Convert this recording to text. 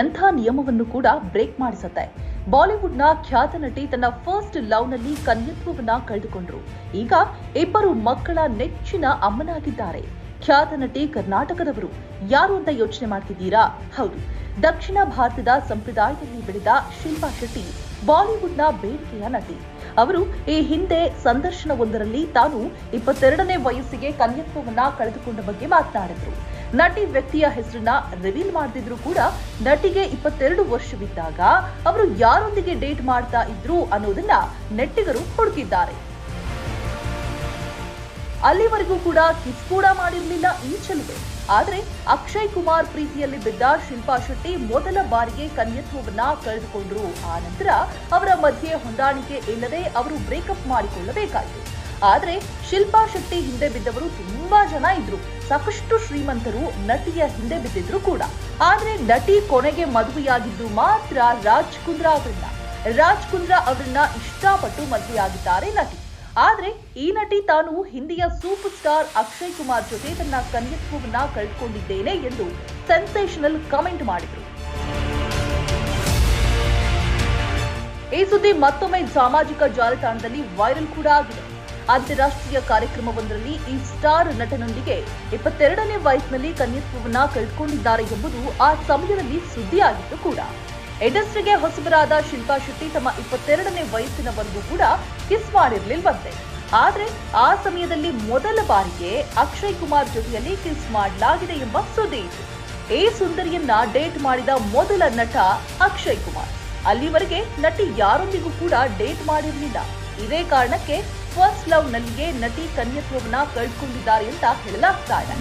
ಎಂಥ ನಿಯಮವನ್ನು ಕೂಡ ಬ್ರೇಕ್ ಮಾಡಿಸುತ್ತೆ. ಬಾಲಿವುಡ್ನ ಖ್ಯಾತ ನಟಿ ತನ್ನ ಫಸ್ಟ್ ಲವ್ನಲ್ಲಿ ಕನ್ಯತ್ವವನ್ನ ಕಳೆದುಕೊಂಡ್ರು. ಈಗ ಇಬ್ಬರು ಮಕ್ಕಳ ನೆಚ್ಚಿನ ಅಮ್ಮನಾಗಿದ್ದಾರೆ. ಖ್ಯಾತ ನಟಿ ಕರ್ನಾಟಕದವರು ಯಾರು ಅಂತ ಯೋಚನೆ ಮಾಡ್ತಿದ್ದೀರಾ? ಹೌದು, ದಕ್ಷಿಣ ಭಾರತದ ಸಂಪ್ರದಾಯದಲ್ಲಿ ಬೆಳೆದ ಶಿಲ್ಪಾ ಶೆಟ್ಟಿ ಬಾಲಿವುಡ್ನ ಬೇಡಿಕೆಯ ನಟಿ. ಅವರು ಈ ಹಿಂದೆ ಸಂದರ್ಶನವೊಂದರಲ್ಲಿ ತಾನು ಇಪ್ಪತ್ತೆರಡನೇ ವಯಸ್ಸಿಗೆ ಕನ್ಯತ್ವವನ್ನ ಕಳೆದುಕೊಂಡ ಬಗ್ಗೆ ಮಾತನಾಡಿದ್ರು. ನಟಿ ವ್ಯಕ್ತಿಯ ಹೆಸರನ್ನ ರಿವೀಲ್ ಮಾಡದಿದ್ರು ಕೂಡ ನಟಿಗೆ ಇಪ್ಪತ್ತೆರಡು ವರ್ಷವಿದ್ದಾಗ ಅವರು ಯಾರೊಂದಿಗೆ ಡೇಟ್ ಮಾಡ್ತಾ ಇದ್ರು ಅನ್ನೋದನ್ನ ನೆಟ್ಟಿಗರು ಹುಡುಕಿದ್ದಾರೆ. ಅಲ್ಲಿವರೆಗೂ ಕೂಡ ಕಿಸ್ ಕೂಡ ಮಾಡಿರಲಿಲ್ಲ ಈ ಚೆಲುವೆ ಆದ್ರೆ ಅಕ್ಷಯ್ ಕುಮಾರ್ ಪ್ರೀತಿಯಲ್ಲಿ ಬಿದ್ದ ಶಿಲ್ಪಾ ಶೆಟ್ಟಿ ಮೊದಲ ಬಾರಿಗೆ ಕನ್ಯತ್ವವನ್ನ ಕಳೆದುಕೊಂಡ್ರು. ಆ ನಂತರ ಅವರ ಮಧ್ಯೆ ಹೊಂದಾಣಿಕೆ ಇಲ್ಲದೆ ಅವರು ಬ್ರೇಕಪ್ ಮಾಡಿಕೊಳ್ಳಬೇಕಾಯಿತು. ಆದ್ರೆ ಶಿಲ್ಪಾ ಶೆಟ್ಟಿ ಹಿಂದೆ ಬಿದ್ದವರು ತುಂಬಾ ಜನ ಇದ್ರು. ಸಾಕಷ್ಟು ಶ್ರೀಮಂತರು ನಟಿಯ ಹಿಂದೆ ಬಿದ್ದಿದ್ರು ಕೂಡ. ಆದ್ರೆ ನಟಿ ಕೊನೆಗೆ ಮದುವೆಯಾಗಿದ್ದು ಮಾತ್ರ ರಾಜ್ ಕುಂದ್ರಾ ಅವರಿಂದ. ರಾಜ್ ಕುಂದ್ರಾ ಅವರನ್ನ ಇಷ್ಟಪಟ್ಟು ಮದುವೆಯಾಗಿದ್ದಾರೆ ನಟಿ. ಆದ್ರೆ ಈ ನಟಿ ತಾನು ಹಿಂದಿಯ ಸೂಪರ್ ಸ್ಟಾರ್ ಅಕ್ಷಯ್ ಕುಮಾರ್ ಜೊತೆ ತನ್ನ ಕನ್ಯತ್ವವನ್ನ ಕಳೆದುಕೊಂಡಿದ್ದೇನೆ ಎಂದು ಸೆನ್ಸೇಷನಲ್ ಕಮೆಂಟ್ ಮಾಡಿದ್ರು. ಈ ಸುದ್ದಿ ಮತ್ತೊಮ್ಮೆ ಸಾಮಾಜಿಕ ಜಾಲತಾಣದಲ್ಲಿ ವೈರಲ್ ಕೂಡ ಆಗಿದೆ. ಅಂತಾರಾಷ್ಟ್ರೀಯ ಕಾರ್ಯಕ್ರಮವೊಂದರಲ್ಲಿ ಈ ಸ್ಟಾರ್ ನಟನೊಂದಿಗೆ ಇಪ್ಪತ್ತೆರಡನೇ ವಯಸ್ಸಿನಲ್ಲಿ ಕನ್ಯತ್ವವನ್ನ ಕಳೆದುಕೊಂಡಿದ್ದಾರೆ ಎಂಬುದು ಆ ಸಮಯದಲ್ಲಿ ಸುದ್ದಿಯಾಗಿತ್ತು ಕೂಡ. ಇಂಡಸ್ಟ್ರಿಗೆ ಹೊಸಬರಾದ ಶಿಲ್ಪಾ ಶೆಟ್ಟಿ ತಮ್ಮ ಇಪ್ಪತ್ತೆರಡನೇ ವಯಸ್ಸಿನವರೆಗೂ ಕೂಡ ಕಿಸ್ ಮಾಡಿರ್ಲಿಲ್ವಂತೆ. ಆದರೆ ಆ ಸಮಯದಲ್ಲಿ ಮೊದಲ ಬಾರಿಗೆ ಅಕ್ಷಯ್ ಕುಮಾರ್ ಜೊತೆಯಲ್ಲಿ ಕಿಸ್ ಮಾಡಲಾಗಿದೆ ಎಂಬ ಸುದ್ದಿ ಇತ್ತು. ಈ ಸುಂದರಿಯನ್ನ ಡೇಟ್ ಮಾಡಿದ ಮೊದಲ ನಟ ಅಕ್ಷಯ್ ಕುಮಾರ್. ಅಲ್ಲಿವರೆಗೆ ನಟಿ ಯಾರೊಂದಿಗೂ ಕೂಡ ಡೇಟ್ ಮಾಡಿರಲಿಲ್ಲ. ಇದೇ ಕಾರಣಕ್ಕೆ ಫಸ್ಟ್ ಲವ್ ನಲ್ಲಿಯೇ ನಟಿ ಕನ್ಯತ್ವವನ್ನ ಕಳ್ಕೊಂಡಿದ್ದಾರೆ ಅಂತ ಹೇಳಲಾಗ್ತಾ ಇದೆ.